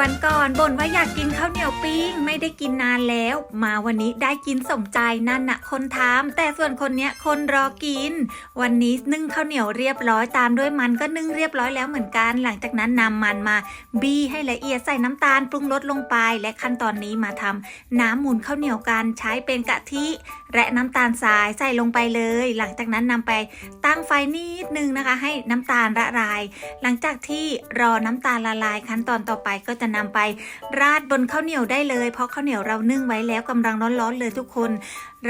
วันก่อนบ่นว่าอยากกินข้าวเหนียวปิ้ง ไม่ได้กินนานแล้ว มาวันนี้ได้กินสมใจนั่นนะคนทำแต่ส่วนคนเนี้ยคนรอกิน วันนี้นึ่งข้าวเหนียวเรียบร้อยตามด้วยมันก็นึ่งเรียบร้อยแล้วเหมือนกัน หลังจากนั้นนำมันมา บี้ให้ละเอียดใส่น้ำตาลปรุงรสลงไป และขั้นตอนนี้มาทำน้ำหมุนข้าวเหนียวกันใช้เป็นกะทิ และน้ำตาลทรายใส่ลงไปเลย หลังจากนั้นนำไปตั้งไฟนิดนึงนะคะ ให้น้ำตาลละลาย หลังจากที่รอน้ำตาลละลายขั้นตอนต่อไปก็จะนำไปราดบนข้าวเหนียวได้เลย เพราะข้าวเหนียวเรานึ่งไว้แล้วกำลังร้อนๆเลยทุกคน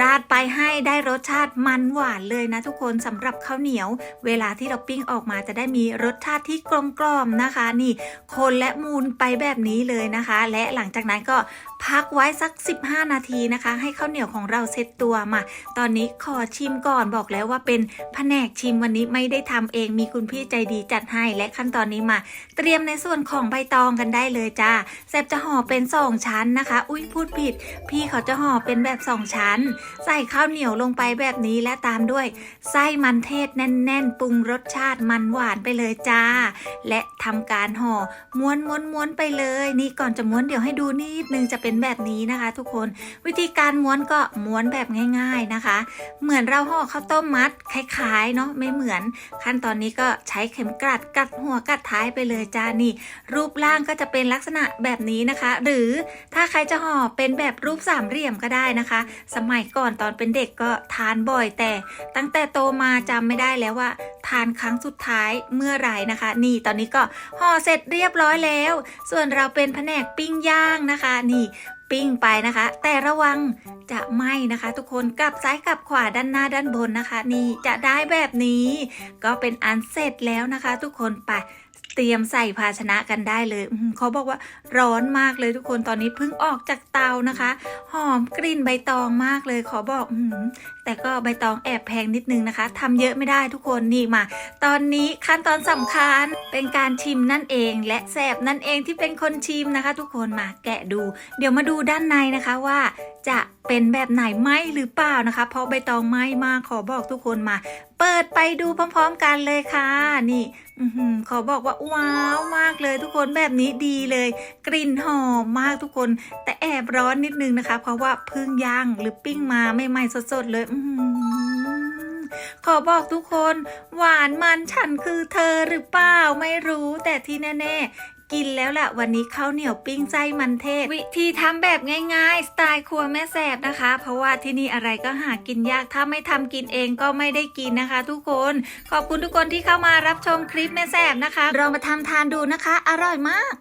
ราดไปให้ได้รสชาติมันหวานเลยนะทุกคนสำหรับข้าวเหนียว เวลาที่เราปิ้งออกมาจะได้มีรสชาติที่กลมกล่อมนะคะ นี่คนและมูลไปแบบนี้เลยนะคะ และหลังจากนั้นก็ พักไว้สัก 15 นาทีนะคะ ให้ข้าวเหนียวของเราเซ็ตตัวมา ตอนนี้ขอชิมก่อนบอกแล้วว่าเป็นแผนกชิมวันนี้ไม่ได้ทำเองมีคุณพี่ใจดีจัดให้และขั้นตอนนี้มา เตรียมในส่วนของใบตองกันได้เลยจ้าแซบจะห่อเป็นสองชั้นนะคะ อุ้ยพูดผิด พี่เขาจะห่อเป็นแบบสองชั้น ใส่ข้าวเหนียวลงไปแบบนี้และตามด้วย ไส้มันเทศแน่น ๆ ปรุงรสชาติมันหวานไปเลยจ้า และทำการห่อม้วนม้วนม้วนไปเลย นี่ก่อนจะม้วนเดี๋ยวให้ดูนิดนึงจะเป็นแบบนี้นะคะ ทุกคนวิธีการม้วนก็ม้วนแบบง่าย ๆนะคะ เหมือนเราห่อข้าวต้มมัดคล้ายๆเนาะไม่เหมือนขั้นตอนนี้ก็ใช้เข็มกลัดกัดหัวกัดท้ายไปเลยจ้านี่ รูปร่างก็จะเป็นลักษณะแบบนี้นะคะ หรือถ้าใครจะห่อเป็นแบบรูปสามเหลี่ยมก็ได้นะคะ สมัยก่อนตอนเป็นเด็กก็ทานบ่อยแต่ ตั้งแต่โตมาจำไม่ได้แล้วว่า ทานครั้งสุดท้ายเมื่อไหร่นะคะ นี่ตอนนี้ก็ห่อเสร็จเรียบร้อยแล้ว ส่วนเราเป็นแผนกปิ้งย่างนะคะ นี่ปิ้งไปนะคะ แต่ระวังจะไหม้นะคะ ทุกคนกลับซ้ายกลับขวาด้านหน้าด้านบนนะคะ นี่จะได้แบบนี้ ก็เป็นอันเสร็จแล้วนะคะ ทุกคนไป เตรียมใส่ภาชนะกันได้เลยเขาบอกว่าร้อนมากเลยทุกคนตอนนี้เพิ่งออกจากเตานะคะ หอมกลิ่นใบตองมากเลยขอบอกอแต่ก็ใบตองแอบแพงนิดนึงนะคะทำเยอะไม่ได้ทุกคนนี่มา ตอนนี้ขั้นตอนสำคัญเป็นการชิมนั่นเอง และแสบนั่นเองที่เป็นคนชิมนะคะ ทุกคนมาแกะดู เดี๋ยวมาดูด้านในนะคะว่าจะเป็นแบบไหนไหมหรือเปล่านะคะ เพราะใบตองไหมมากขอบอกทุกคนมา เปิดไปดูพร้อม ๆ กันเลยค่ะ นี่ขอบอกว่าว้าวมากเลยทุกคนแบบนี้ดีเลย กลิ่นหอมมากทุกคน แต่แอบร้อนนิดนึงนะคะ เพราะว่าเพิ่งย่างหรือปิ้งมาใหม่ๆสดๆเลยอขอบอกทุกคน หวานมันฉันคือเธอหรือเปล่าไม่รู้แต่ที่แน่ ๆ กินแล้วล่ะ วันนี้ข้าวเหนียวปิ้งไส้มันเทศ วิธีทำแบบง่ายๆ สไตล์ครัวแม่แสบนะคะ เพราะว่าที่นี่อะไรก็หากินยากถ้าไม่ทำกินเองก็ไม่ได้กินนะคะ ทุกคน ขอบคุณทุกคนที่เข้ามารับชมคลิปแม่แสบนะคะลองมาทำทานดูนะคะ อร่อยมาก